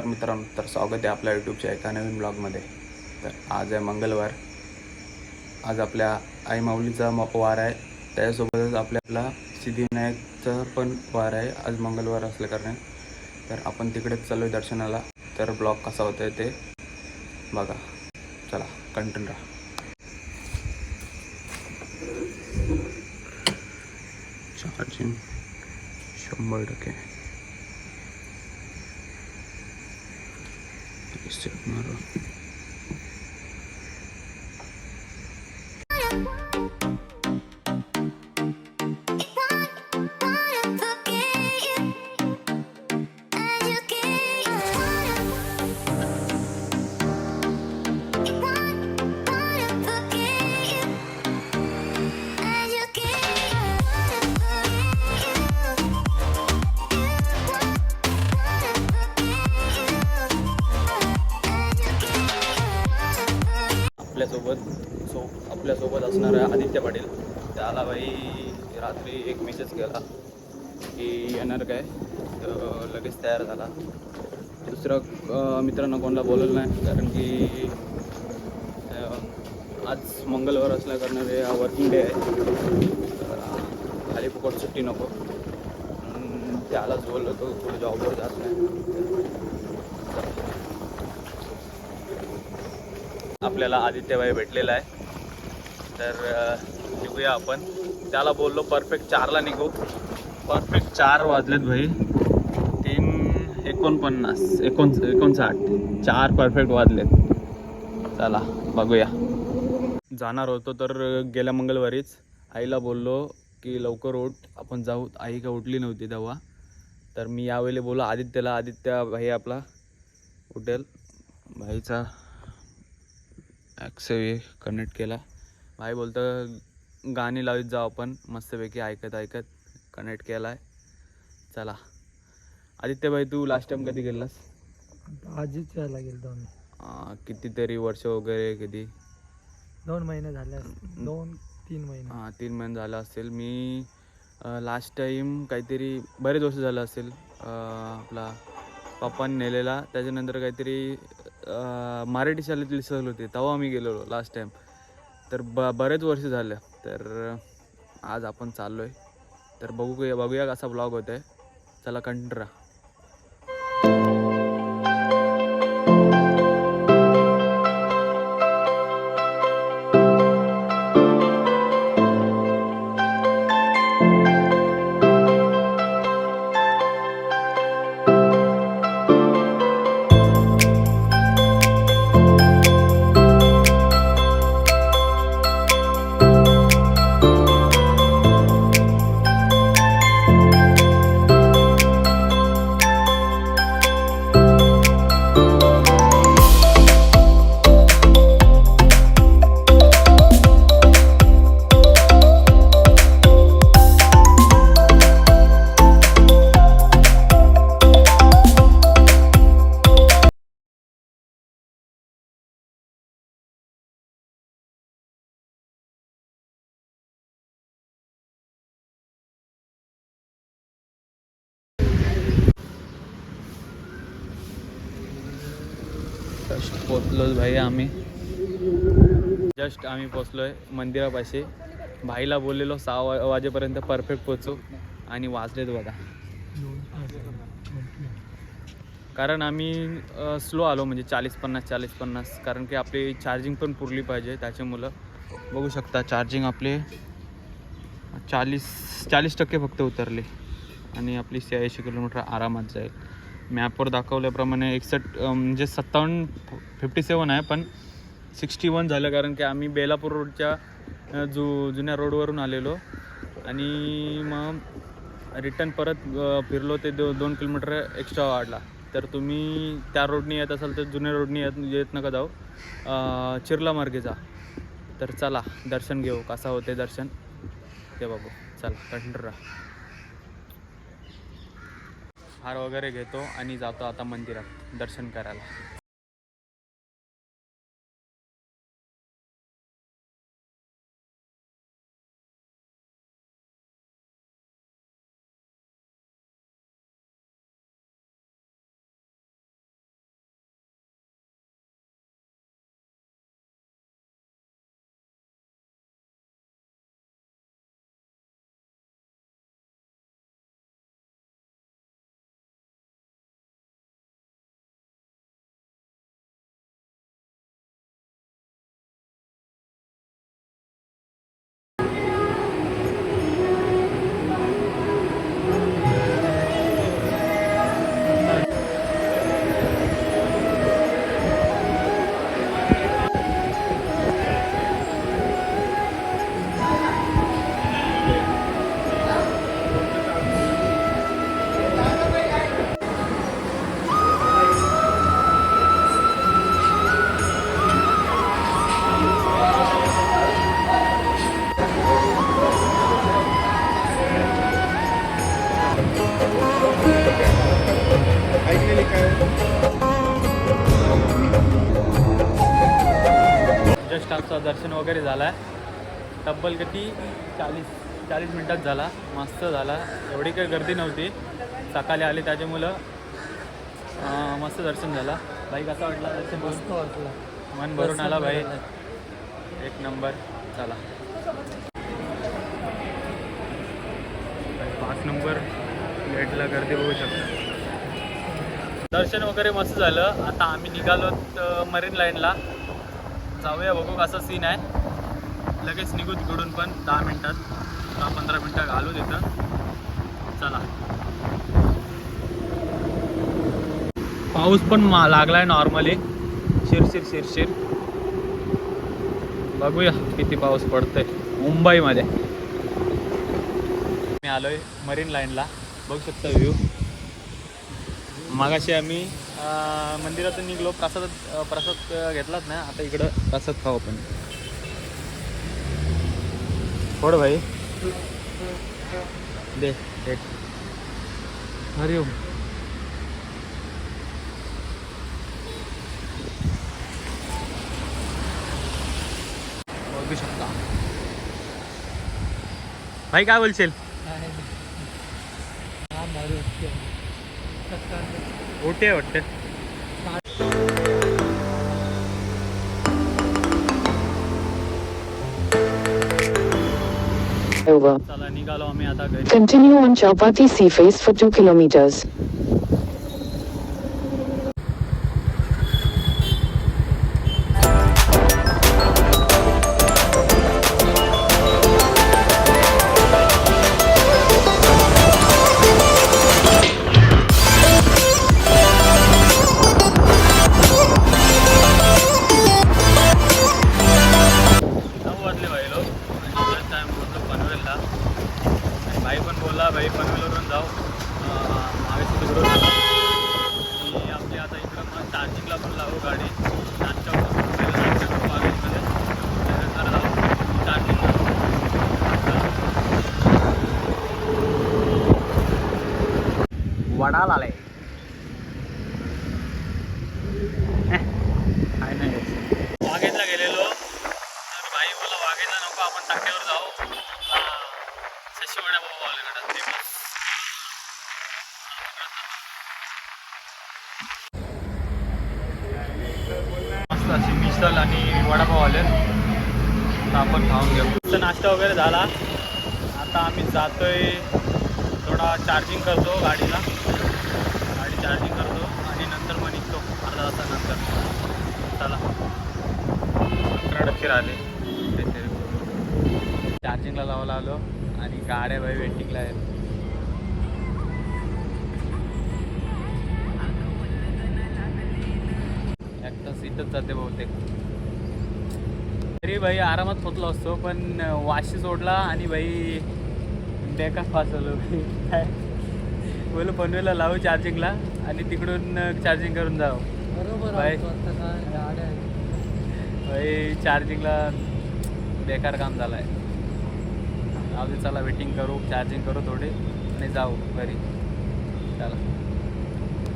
नमस्कार मित्रांनो तर स्वागत आहे आपल्या यूट्यूबच्या एका नवीन ब्लॉगमध्ये तर आज आहे मंगळवार. आज आपल्या आई माऊलीचा वार आहे. त्याच्यासोबतच आपल्याला सिद्धिविनायकचा पण वार आहे. आज मंगळवार असल्याकारणे तर आपण तिकडेच चालू आहे दर्शनाला. तर ब्लॉग कसा होतं आहे ते बघा. चला कंटिन्यू राहा. चार्जिंग शंभर टक्के. দেখতেছি আপনারা आपल्यासोबत सो आपल्यासोबत असणारा आदित्य पाटील. त्याला बाई रात्री एक मेसेज केला की येणार काय? तर लगेच तयार झाला. दुसरं अं, मित्रांनो कोणाला बोललं नाही कारण की आज मंगळवार असल्याकारणाने हा वर्किंग डे आहे. खाली फुकट सुट्टी नको. त्यालाच बोललो तो पुढे जॉबवर जात नाही. आपल्याला आदित्यभाई भेटलेला आहे. तर निघूया आपण. त्याला बोललो परफेक्ट चारला निघू. परफेक्ट चार वाजलेत भाई. तीन एकोणपन्नास एकोण एकोणसाठ. चार परफेक्ट वाजलेत. चला बघूया. जाणार होतो तर गेल्या मंगळवारीच. आईला बोललो की लवकर उठ. आपण जाऊ. आई का उठली नव्हती तेव्हा. तर मी यावेळी बोललो आदित्यला आदित्य भाई आपला उठेल. भाईचा ॲक्सेवी कनेक्ट केला. भाई बोलतं गाणी लावीत जाऊ आपण. मस्तपैकी ऐकत ऐकत कनेक्ट केला आहे चला. आदित्य भाई तू लास्ट टाइम कधी गेलास? आजीच यायला गेलो आम्ही. अं, कितीतरी वर्ष वगैरे कधी? दोन महिने झाले. दोन तीन महिने. हां तीन महिने झालं असेल. मी लास्ट टाईम काहीतरी बरेच वर्ष झालं असेल. आपला पप्पांनी नेलेला. त्याच्यानंतर काहीतरी मराठी शाळेतली सहल होती. तेव्हा आम्ही गेलेलो लास्ट टाईम तर ब बरेच वर्ष झालं. तर आज आपण चाललो आहे तर बघूया बघूया कसा ब्लॉग होत आहे चला कंटिन्यू राहा. जस्ट पोचलोच भाई आम्ही. जस्ट आम्ही पोचलो आहे मंदिरापाशी. भाईला बोललेलो सहा वा वाजेपर्यंत परफेक्ट पोचू आणि वाजलेत बघा. कारण आम्ही स्लो आलो म्हणजे चाळीस पन्नास चाळीस पन्नास. कारण की आपली चार्जिंग पण पुरली पाहिजे त्याचे मुलं बघू शकता चार्जिंग आपले चाळीस चाळीस टक्के फक्त उतरले. आणि आपली शहाऐंशी किलोमीटर आरामात जाईल. मॅपवर दाखवल्याप्रमाणे एकसष्ट म्हणजे सत्तावन्न फिफ्टी सेवन आहे पण सिक्स्टी वन झालं कारण की आम्ही बेलापूर रोडच्या जु जुन्या रोडवरून आलेलो. आणि मग रिटर्न परत फिरलो ते दो दोन किलोमीटर एक्स्ट्रा वाढला. तर तुम्ही त्या रोडनी येत असाल तर जुन्या रोडने येत येत नका जाऊ. चिरला मार्गे जा. तर चला दर्शन घेऊ. कसा होते दर्शन? ते बाबू चला कंटिन्यू राहा. हार वगैरे घेतो आणि जातो आता मंदिरात दर्शन करायला. दर्शन वगैरे झालं आहे तब्बल किती? चाळीस चाळीस मिनटात झाला. मस्त झाला. एवढी काही गर्दी नव्हती. सकाळी आली त्याच्यामुळं मस्त दर्शन झाला. बाई कसा वाटला दर्शन मस्त? वाटलं. मन भरून आला भाई. एक नंबर. चला. पाच नंबर. प्लेटला गर्दी बघू शकता. दर्शन वगैरे मस्त झालं. आता आम्ही निघालो मरीन लाईनला. जाऊया बघू असा सीन आहे. लगेच निघू तिकडून पण दहा मिनटात दहा पंधरा मिनटं घालू तिथं. चला. पाऊस पण मा लागलाय नॉर्मली शिरशिर शिरशिर बघूया किती पाऊस पडतोय. मुंबईमध्ये. मी आलोय मरीन लाईनला. बघू शकता व्ह्यू मागाशी आम्ही मंदिरातून निघलो प्रसाद प्रसाद घेतलाच नाही आता इकडं प्रसाद खाऊ आपण. थोडं भाई. दे हरिओम बघू शकता. भाई काय बोलशील? ಹೊಟ್ಟೆ Over. Continue on Chapati Sea Face for 2 kilometers. भाई नको आपण टाक्यावर जाऊ. शशी भाऊ आले मस्त अशी मिसल आणि वडापाव आले. आपण खाऊन घेऊ. तर नाश्ता वगैरे झाला. आता आम्ही जातोय थोडा चार्जिंग करतो गाडीला. गाडी चार्जिंग करतो आणि नंतर मग निघतो. अर्धा तासानंतर. चला. अकरा टक्के राहिले. चार्जिंगला लावायला आलो आणि गाड्या बाई वेटिंगला आहेत. एक तास इथंच जाते बहुतेक. तरी भाई आरामात पोचलो असतो पण वाशी सोडला आणि भाई बेकार फासलो काय? बोलो पनवेलला लावू चार्जिंगला आणि तिकडून चार्जिंग करून जाऊ. बरोबर आहेत. भाई चार्जिंगला बेकार काम झालं आहे आधी चला वेटिंग करू चार्जिंग करू थोडे आणि जाऊ घरी. चला.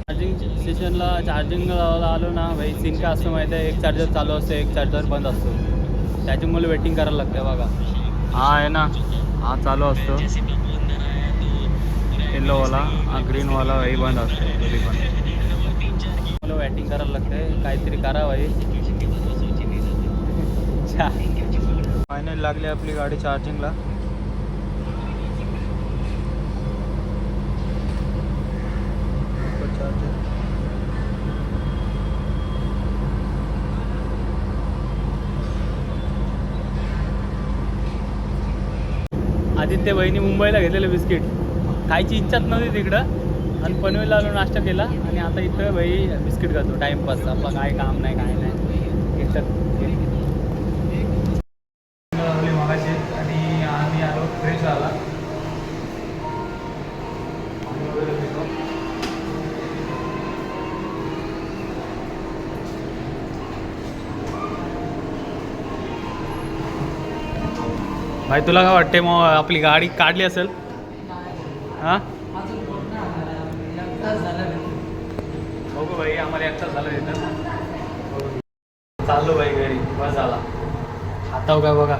चार्जिंग स्टेशनला चार्जिंग लावायला आलो ना भाई सीन काय असतो माहिती आहे एक चार्जर चालू असतो एक चार्जर बंद असतो. त्याच्यामुळे वेटिंग करायला लागते बघा. हा आहे ना. हा चालू असतो. येल्लोवाला हा ग्रीनवाला भाई बंद असतो कधी पण. मला वेटिंग करायला लागते काहीतरी करा भाई. फायनल लागली आपली गाडी चार्जिंगला आदित्य बहिणी मुंबईला घेतलेलं बिस्किट. खायची इच्छाच नव्हती तिकडं. आणि पनवेलला आलो नाश्ता केला. आणि आता इथं भाई बिस्किट खातो. टाइमपास आपला काय काम नाही काय नाही. घेतात आणि आम्ही आलो फ्रेश आला. भाई तुला काय वाटते मग आपली गाडी काढली असेल? हां? बघू भाई आम्हाला एकटाच झालं तिथं चाललो भाई घरी बस झाला. आता काय बघा.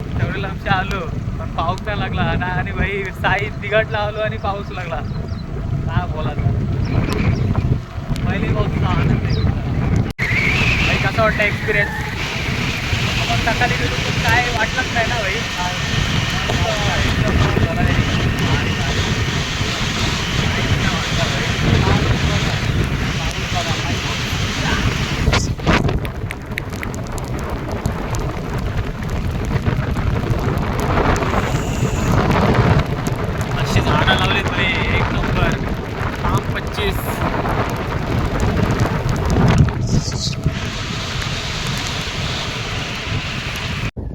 तेवढ्याला आमच्या आलो पण पाऊस नाही लागला. ना आणि भाई साई तिघटला आलो आणि पाऊस लागला. काय बोला पहिली पाऊस आनंद आहे एक्सपिरियन्स आपण सकाळी गेलो तर काय वाटलंच नाही ना भाई अशी झाडं लावलीत भाई एक नंबर काम पच्चीस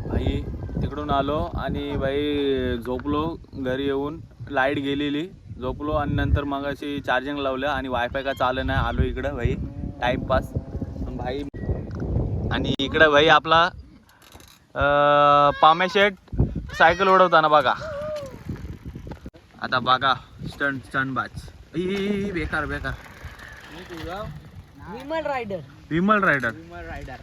भाई तिकडून आलो आणि भाई झोपलो घरी येऊन. लाइट गेलेली. झोपलो आणि नंतर मग अशी चार्जिंग लावलं आणि वायफाय का चाललं नाही. आलो इकडं भाई. टाईमपास भाई आणि इकडं भाई आपला पामेशेट सायकल उडवताना बघा. आता बघा स्टंट बाज बेकार बेकार. Vimal rider Vimal rider Vimal rider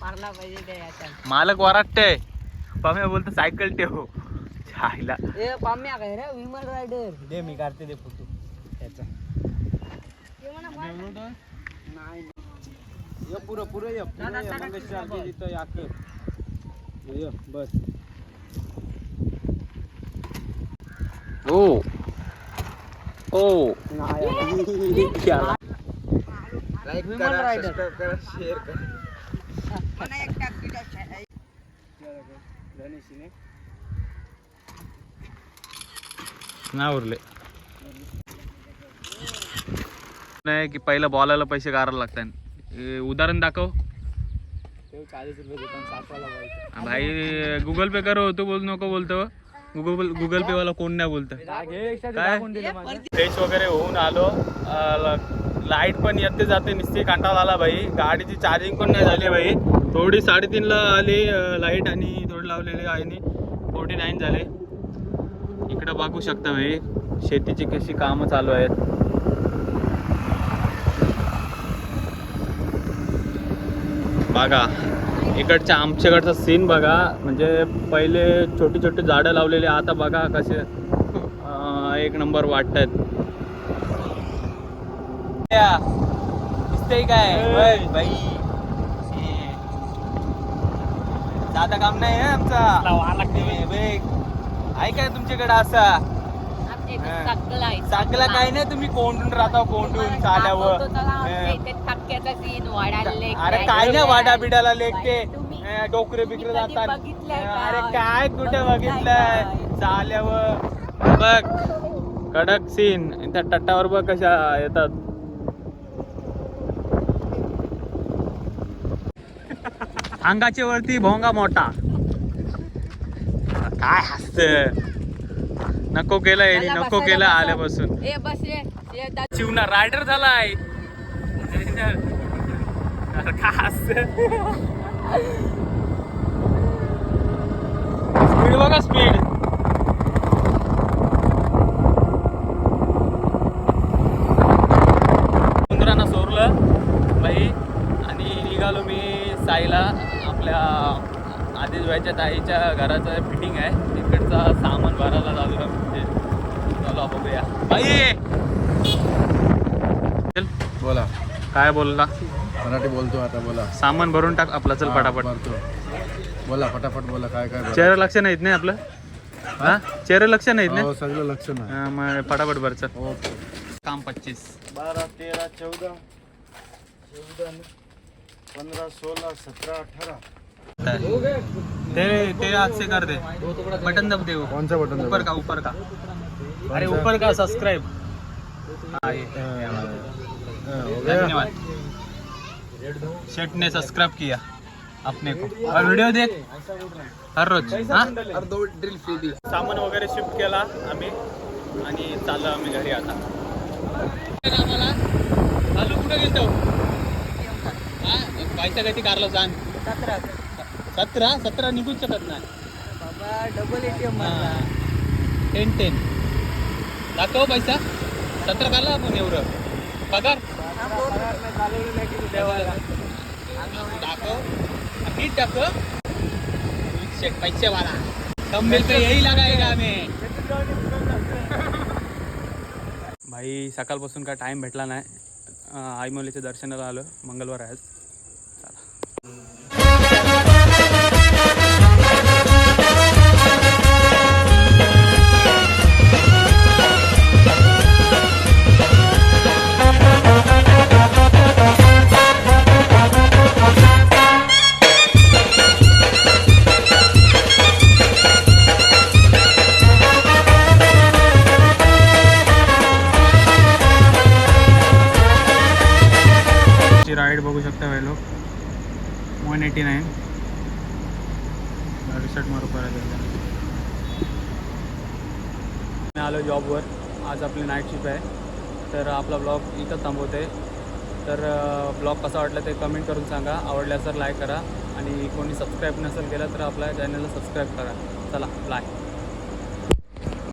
पारला पाहिजे मालक वराटते पम्या बोलतो सायकल ठेव. छायला ए पाम्या काय रे? विमल रायडर. दे मी काढते दे फोटो. त्याचा नाही. ये पुरं पुरं ये पुरं ये. तिथं बस. ओ. ओ. विमल रायडर. नाही उरले. नाही की पहिलं बॉलाला पैसे काढायला लागतात. हे उदाहरण दाखव. भाई गुगल पे करो तू बोल नको बोलतो. गुगल गुगल पे वाला कोण नाही बोलत. काय? फ्रेश वगैरे होऊन आलो. लाइट पण येते जाते नुसती कंटाळा आला भाई गाडीची चार्जिंग पण नाही झाली भाई थोडी साडेतीनला आली लाइट आणि थोडी लावलेली आहे फोर्टी नाईन झाले. इकडं बघू शकता भाई शेतीची कशी कामं चालू आहेत. बघा इकडच्या आमच्याकडचा सीन बघा. म्हणजे पहिले छोटी छोटी झाडं लावलेली आता बघा कसे एक नंबर वाटत आहेत दिसतंय काय? बाई. साधा काम नाही हं आमचा. हे. आहे काय तुमच्याकडे असा? सागला काय नाही तुम्ही कोंडून राहता कोंडून चाल्यावर. अरे काय नाही वाडा बिडाला लेखते डोकरे बिकरे जातात. अरे काय कुठे बघितलंय चाल्यावर. बघ. कडक सीन त्या टट्टावर बघ कशा येतात. अंगाचे वरती भोंगा मोठा. काय हसत नको केलं नको केलं आल्यापासून. शिवना रायडर झालाय. काय हसत स्पीड बघा स्पीड सोरलं बाई. आणि निघालो मी साईला. आपल्या आधीच व्हायच्या ताईच्या घराचं फिटिंग आहे. तिकडचा सामान भरायला लागलो म्हणजे. चलो बघूया. बाई! चल, बोला. काय बोलला? मराठी बोलतो आता बोला. सामान भरून टाक आपला चल पटापट. भरतो. बोला फटाफट बोला काय काय. चेहरा लक्ष नाहीत नाही आपलं? हा? चेहरा लक्ष नाहीत ना? हो सगळं लक्ष नाही. हा, फटाफट भर चल. ओके. काम पच्चीस. बारा तेरा चौदा. चौदा पंधरा सोळा सतरा अठारह ते ते हाथ से कर दे. बटन दब दे वो. कौन सा बटन ऊपर का ऊपर का? अरे? ऊपर का? सब्सक्राइब हाँ धन्यवाद. शेठ ने सब्सक्राइब किया अपने को. और वीडियो देख हर रोज हाँ? ड्रिल फ्री सामान वगैरे शिफ्ट केला आम्ही आणि चाललो आम्ही घरी आता. चालू कुठं गेलतो? बाईच्या गती कारला सांग सतरा. सतरा? सतरा निघूच शकत नाही. डबल एटीएम टेन टेन दाखव पैसा. सतरा झाला आपण एवढं. पगार? दाखव. नीट दाखव पैसे वाला. थंबनेल पे यही भाई सकाळपासून काय टाइम भेटला नाही. आईमौलीच्या दर्शनाला आलो. मंगळवार आहे एटी नाईन रिसर्ट मारू परत मी आलो जॉबवर. आज आपली नाईट शिफ्ट आहे. तर आपला ब्लॉग इथं थांबवते. तर ब्लॉग कसा वाटला ते कमेंट करून सांगा. आवडल्यास तर लाईक करा. आणि कोणी सबस्क्राईब नसेल केलं तर आपल्या चॅनलला सबस्क्राईब करा. चला बाय